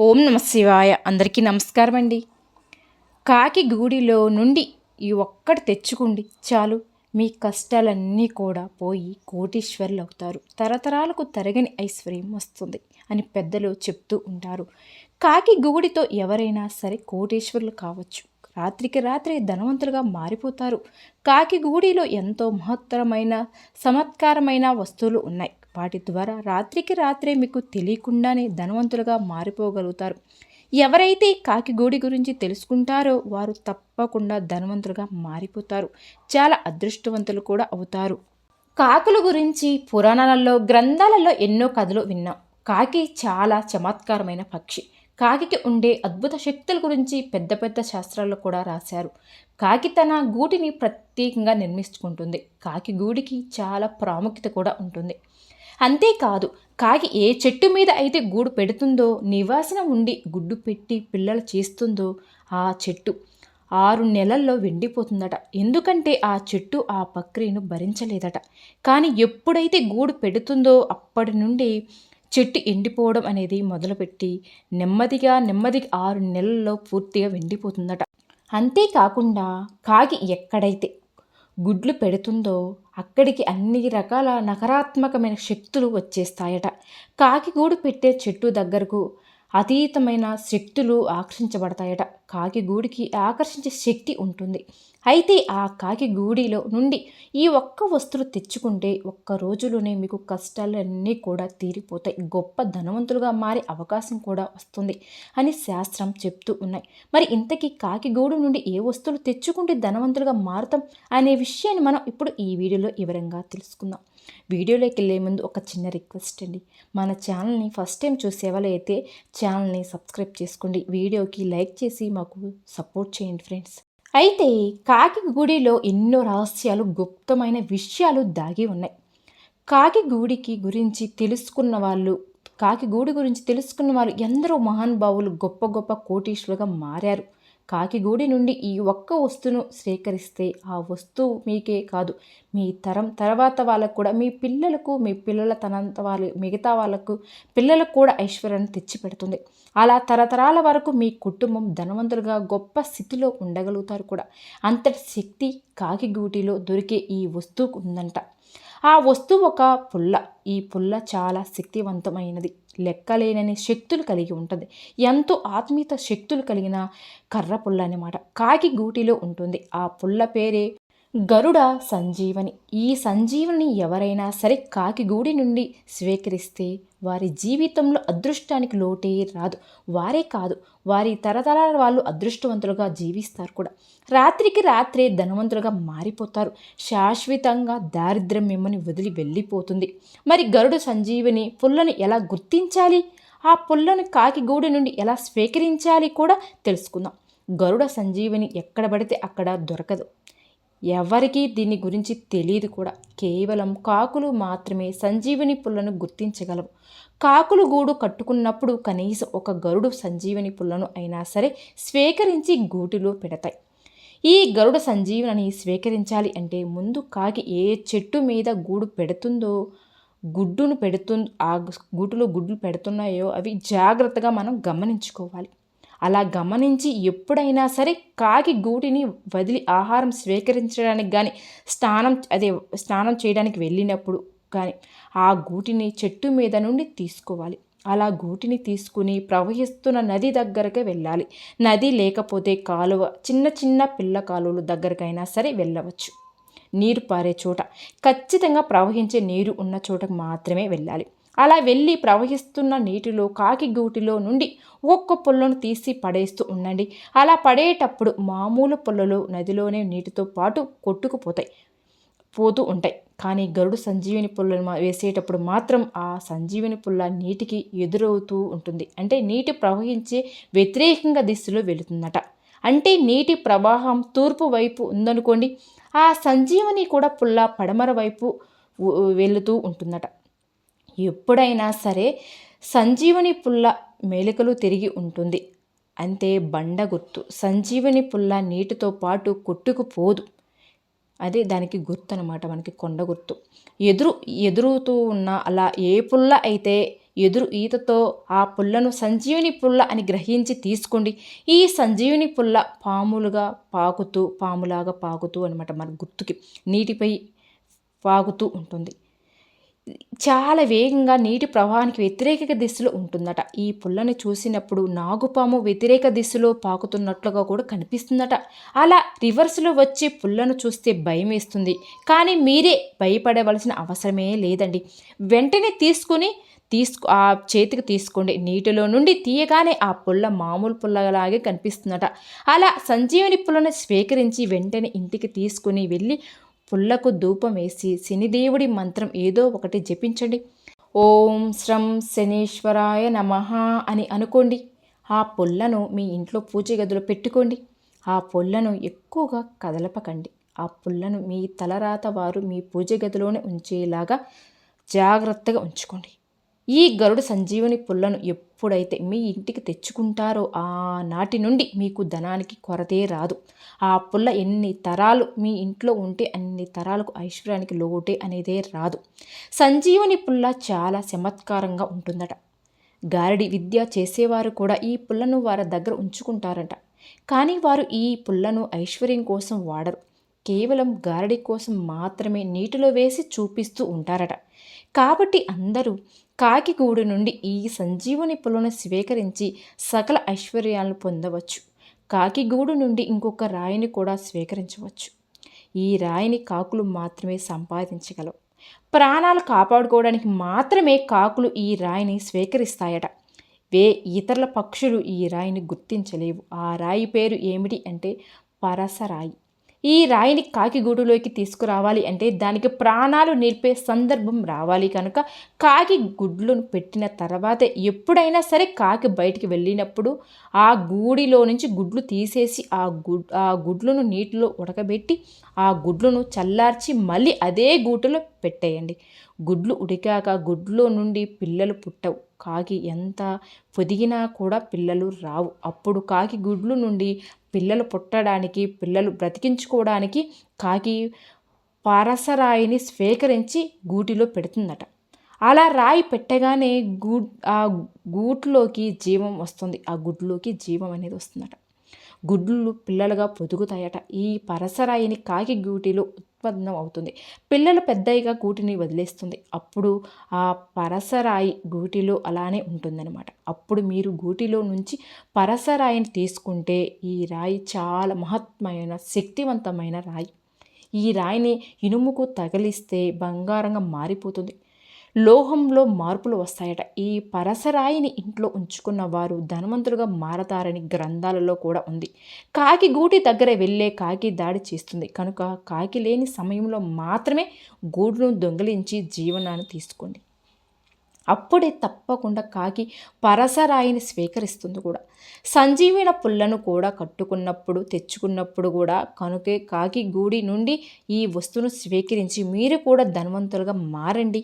ఓం నమ శివాయ. అందరికీ నమస్కారం అండి. కాకి గూడిలో నుండి ఈ ఒక్కటి తెచ్చుకోండి చాలు. మీ కష్టాలన్నీ కూడా పోయి కోటీశ్వరులు అవుతారు. తరతరాలకు తరగని ఐశ్వర్యం వస్తుంది అని పెద్దలు చెప్తూ ఉంటారు. కాకి గూడితో ఎవరైనా సరే కోటీశ్వరులు కావచ్చు. రాత్రికి రాత్రి ధనవంతులుగా మారిపోతారు. కాకి గూడిలో ఎంతో మహత్తరమైన చమత్కారమైన వస్తువులు ఉన్నాయి. వాటి ద్వారా రాత్రికి రాత్రే మీకు తెలియకుండానే ధనవంతులుగా మారిపోగలుగుతారు. ఎవరైతే కాకిగూడి గురించి తెలుసుకుంటారో వారు తప్పకుండా ధనవంతులుగా మారిపోతారు. చాలా అదృష్టవంతులు కూడా అవుతారు. కాకుల గురించి పురాణాలలో గ్రంథాలలో ఎన్నో కథలు విన్నాం. కాకి చాలా చమత్కారమైన పక్షి. కాకికి ఉండే అద్భుత శక్తుల గురించి పెద్ద పెద్ద శాస్త్రాల్లో కూడా రాశారు. కాకి తన గూటిని ప్రత్యేకంగా నిర్మించుకుంటుంది కాకి గూడికి చాలా ప్రాముఖ్యత కూడా ఉంటుంది. అంతేకాదు కాకి ఏ చెట్టు మీద అయితే గూడు పెడుతుందో నివాసన ఉండి గుడ్డు పెట్టి పిల్లలు చేస్తుందో ఆ చెట్టు ఆరు నెలల్లో వెండిపోతుందట. ఎందుకంటే ఆ చెట్టు ఆ ప్రక్రియను భరించలేదట. కానీ ఎప్పుడైతే గూడు పెడుతుందో అప్పటి నుండి చెట్టు ఎండిపోవడం అనేది మొదలుపెట్టి నెమ్మదిగా నెమ్మదిగా ఆరు నెలల్లో పూర్తిగా వెండిపోతుందట. అంతేకాకుండా కాకి ఎక్కడైతే గుడ్లు పెడుతుందో అక్కడికి అన్ని రకాల నకారాత్మకమైన శక్తులు వచ్చేస్తాయట. కాకి గూడు పెట్టే చెట్టు దగ్గరకు అతీతమైన శక్తులు ఆకర్షించబడతాయట. కాకి గూడికి ఆకర్షించే శక్తి ఉంటుంది. అయితే ఆ కాకి గూడిలో నుండి ఈ ఒక్క వస్తువు తెచ్చుకుంటే ఒక్క రోజులోనే మీకు కష్టాలన్నీ కూడా తీరిపోతాయి. గొప్ప ధనవంతులుగా మారే అవకాశం కూడా వస్తుంది అని శాస్త్రం చెప్తూ ఉన్నాయి. మరి ఇంతకీ కాకి గూడు నుండి ఏ వస్తువులు తెచ్చుకుంటే ధనవంతులుగా మారుతాం అనే విషయాన్ని మనం ఇప్పుడు ఈ వీడియోలో వివరంగా తెలుసుకుందాం. వీడియోలోకి వెళ్ళే ముందు ఒక చిన్న రిక్వెస్ట్ అండి. మన ఛానల్ని ఫస్ట్ టైం చూసే వాళ్ళైతే ఛానల్ని సబ్స్క్రైబ్ చేసుకోండి. వీడియోకి లైక్ చేసి మాకు సపోర్ట్ చేయండి ఫ్రెండ్స్. అయితే కాకి గుడిలో ఎన్నో రహస్యాలు గుప్తమైన విషయాలు దాగి ఉన్నాయి. కాకి గూడికి గురించి తెలుసుకున్న వాళ్ళు కాకి గూడి గురించి తెలుసుకున్న వాళ్ళు ఎందరో మహానుభావులు గొప్ప గొప్ప కోటీశ్వరులుగా మారారు. కాకిగూడి నుండి ఈ ఒక్క వస్తువును స్వీకరిస్తే ఆ వస్తువు మీకే కాదు. మీ తరం తర్వాత వాళ్ళకు కూడా మీ పిల్లలకు మీ పిల్లల తనంత వాళ్ళ మిగతా వాళ్ళకు పిల్లలకు కూడా ఐశ్వర్యాన్ని తెచ్చిపెడుతుంది అలా తరతరాల వరకు మీ కుటుంబం ధనవంతులుగా గొప్ప స్థితిలో ఉండగలుగుతారు కూడా. అంతటి శక్తి కాకిగూటిలో దొరికే ఈ వస్తువుకు ఉందంట. ఆ వస్తువు ఒక పుల్ల. ఈ పుల్ల చాలా శక్తివంతమైనది. లెక్కలేనని శక్తులు కలిగి ఉంటుంది. ఎంతో ఆత్మీయత శక్తులు కలిగిన కర్ర పుల్ల అనమాట కాకి గూటిలో ఉంటుంది. ఆ పుల్ల పేరే గరుడ సంజీవని. ఈ సంజీవని ఎవరైనా సరే కాకిగూడి నుండి స్వీకరిస్తే వారి జీవితంలో అదృష్టానికి లోటే రాదు. వారే కాదు వారి తరతరాల వాళ్ళు అదృష్టవంతులుగా జీవిస్తారు కూడా. రాత్రికి రాత్రే ధనవంతులుగా మారిపోతారు. శాశ్వతంగా దారిద్ర్యం మిమ్మల్ని వదిలి వెళ్ళిపోతుంది. మరి గరుడు సంజీవిని పుల్లను ఎలా గుర్తించాలి? ఆ పుల్లను కాకిగూడి నుండి ఎలా స్వీకరించాలి కూడా తెలుసుకుందాం. గరుడ సంజీవిని ఎక్కడ పడితే అక్కడ దొరకదు. ఎవరికీ దీని గురించి తెలియదు కూడా. కేవలం కాకులు మాత్రమే సంజీవని పుల్లను గుర్తించగలవు. కాకులు గూడు కట్టుకున్నప్పుడు కనీసం ఒక గరుడు సంజీవని పుల్లను అయినా సరే స్వీకరించి గూటిలో పెడతాయి. ఈ గరుడ సంజీవనని స్వీకరించాలి అంటే ముందు కాకి ఏ చెట్టు మీద గూడు పెడుతుందో గుడ్డును పెడుతు ఆ గూటులో గుడ్లు పెడుతున్నాయో అవి జాగ్రత్తగా మనం గమనించుకోవాలి. అలా గమనించి ఎప్పుడైనా సరే కాకి గూటిని వదిలి ఆహారం స్వీకరించడానికి కానీ స్నానం అదే స్నానం చేయడానికి వెళ్ళినప్పుడు కానీ ఆ గూటిని చెట్టు మీద నుండి తీసుకోవాలి. అలా గూటిని తీసుకుని ప్రవహిస్తున్న నది దగ్గరకే వెళ్ళాలి. నది లేకపోతే కాలువ చిన్న చిన్న పిల్ల కాలువలు దగ్గరకైనా సరే వెళ్ళవచ్చు. నీరు పారే చోట ఖచ్చితంగా ప్రవహించే నీరు ఉన్న చోటకు మాత్రమే వెళ్ళాలి. అలా వెళ్ళి ప్రవహిస్తున్న నీటిలో కాకి గూటిలో నుండి ఒక్క పుల్లను తీసి పడేస్తూ ఉండండి. అలా పడేటప్పుడు మామూలు పుల్లలు నదిలోనే నీటితో పాటు కొట్టుకుపోతాయి పోతూ ఉంటాయి. కానీ గరుడు సంజీవిని పుల్లను వేసేటప్పుడు మాత్రం ఆ సంజీవిని పుల్ల నీటికి ఎదురవుతూ ఉంటుంది. అంటే నీటి ప్రవహించే వ్యతిరేకంగా దిశలో వెళుతుందట. అంటే నీటి ప్రవాహం తూర్పు వైపు ఉందనుకోండి ఆ సంజీవని కూడా పుల్ల పడమర వైపు వెళుతూ ఉంటుందట. ఎప్పుడైనా సరే సంజీవని పుల్ల మేలికలు తిరిగి ఉంటుంది. అంతే బండ గుర్తు. సంజీవని పుల్ల నీటితో పాటు కొట్టుకుపోదు అదే దానికి గుర్తు అనమాట మనకి కొండ గుర్తు. ఎదురు ఎదురుతూ ఉన్న అలా ఏ పుల్ల అయితే ఎదురు ఈతతో ఆ పుల్లను సంజీవిని పుల్ల అని గ్రహించి తీసుకోండి. ఈ సంజీవిని పుల్ల పాములుగా పాకుతూ పాములాగా పాకుతూ అనమాట మన గుర్తుకి నీటిపై పాకుతూ ఉంటుంది. చాలా వేగంగా నీటి ప్రవాహానికి వ్యతిరేక దిశలో ఉంటుందట. ఈ పుల్లని చూసినప్పుడు నాగుపాము వ్యతిరేక దిశలో పాకుతున్నట్లుగా కూడా కనిపిస్తుందట. అలా రివర్స్లో వచ్చే పుల్లను చూస్తే భయం వేస్తుంది. కానీ మీరే భయపడవలసిన అవసరమే లేదండి. వెంటనే తీసుకుని తీసుకు ఆ చేతికి తీసుకోండి. నీటిలో నుండి తీయగానే ఆ పుల్ల మామూలు పుల్లలాగే కనిపిస్తుందట. అలా సంజీవని పుల్లను స్వీకరించి వెంటనే ఇంటికి తీసుకుని వెళ్ళి పుల్లకు ధూపం వేసి శనిదేవుడి మంత్రం ఏదో ఒకటి జపించండి. ఓం శ్రం శనీశ్వరాయ నమ అని అనుకోండి. ఆ పుల్లను మీ ఇంట్లో పూజ గదిలో పెట్టుకోండి. ఆ పుల్లను ఎక్కువగా కదలపకండి. ఆ పుల్లను మీ తలరాత వారు మీ పూజ గదిలోనే ఉంచేలాగా జాగ్రత్తగా ఉంచుకోండి. ఈ గరుడు సంజీవుని పుల్లను ఎప్పుడైతే మీ ఇంటికి తెచ్చుకుంటారో ఆనాటి నుండి మీకు ధనానికి కొరతే రాదు. ఆ పుల్ల ఎన్ని తరాలు మీ ఇంట్లో ఉంటే అన్ని తరాలకు ఐశ్వర్యానికి లోటే అనేదే రాదు. సంజీవుని పుల్ల చాలా చమత్కారంగా ఉంటుందట. గారడి విద్య చేసేవారు కూడా ఈ పుల్లను వారి దగ్గర ఉంచుకుంటారట. కానీ వారు ఈ పుల్లను ఐశ్వర్యం కోసం వాడరు. కేవలం గారడి కోసం మాత్రమే నీటిలో వేసి చూపిస్తూ ఉంటారట. కాబట్టి అందరూ కాకిగూడు నుండి ఈ సంజీవుని పులను స్వీకరించి సకల ఐశ్వర్యాలను పొందవచ్చు. కాకిగూడు నుండి ఇంకొక రాయిని కూడా స్వీకరించవచ్చు. ఈ రాయిని కాకులు మాత్రమే సంపాదించగలవు. ప్రాణాలు కాపాడుకోవడానికి మాత్రమే కాకులు ఈ రాయిని స్వీకరిస్తాయట. వే ఇతరుల పక్షులు ఈ రాయిని గుర్తించలేవు. ఆ రాయి పేరు ఏమిటి అంటే పరసరాయి. ఈ రాయిని కాకిగూడులోకి తీసుకురావాలి అంటే దానికి ప్రాణాలు నిలిపే సందర్భం రావాలి కనుక కాకి గుడ్లను పెట్టిన తర్వాతే ఎప్పుడైనా సరే కాకి బయటికి వెళ్ళినప్పుడు ఆ గూడిలో నుంచి గుడ్లు తీసేసి ఆ గుడ్ ఆ గుడ్లను నీటిలో ఉడకబెట్టి ఆ గుడ్లను చల్లార్చి మళ్ళీ అదే గూటిలో పెట్టేయండి. గుడ్లు ఉడికాక గుడ్లో నుండి పిల్లలు పుట్టవు. కాకి ఎంత పొదిగినా కూడా పిల్లలు రావు. అప్పుడు కాకి గుడ్లు నుండి పిల్లలు పుట్టడానికి పిల్లలు బ్రతికించుకోవడానికి కాకి పారసరాయిని స్వీకరించి గూటిలో పెడుతుందట. అలా రాయి పెట్టగానే గూ ఆ గూట్లోకి జీవం వస్తుంది. ఆ గుడ్లోకి జీవం అనేది వస్తుందట. గుడ్లు పిల్లలుగా పొదుగుతాయట. ఈ పరసరాయిని కాకి గూటిలో ఉత్పన్నం అవుతుంది. పిల్లలు పెద్దయిగా గూటిని వదిలేస్తుంది. అప్పుడు ఆ పరసరాయి గూటిలో అలానే ఉంటుందన్నమాట. అప్పుడు మీరు గూటిలో నుంచి పరసరాయిని తీసుకుంటే ఈ రాయి చాలా మహత్మైన శక్తివంతమైన రాయి. ఈ రాయిని ఇనుముకు తగిలిస్తే బంగారంగా మారిపోతుంది. లోహంలో మార్పులు వస్తాయట. ఈ పరసరాయిని ఇంట్లో ఉంచుకున్న వారు ధనవంతులుగా మారతారని గ్రంథాలలో కూడా ఉంది. కాకి గూటి దగ్గర వెళ్ళే కాకి దాడి చేస్తుంది. కనుక కాకి లేని సమయంలో మాత్రమే గూడును దొంగిలించి జీవనాన్ని తీసుకోండి. అప్పుడే తప్పకుండా కాకి పరసరాయిని స్వీకరిస్తుంది కూడా. సంజీవన పుల్లను కూడా కట్టుకున్నప్పుడు తెచ్చుకున్నప్పుడు కూడా కనుకే కాకి గూడి నుండి ఈ వస్తువును స్వీకరించి మీరు కూడా ధనవంతులుగా మారండి.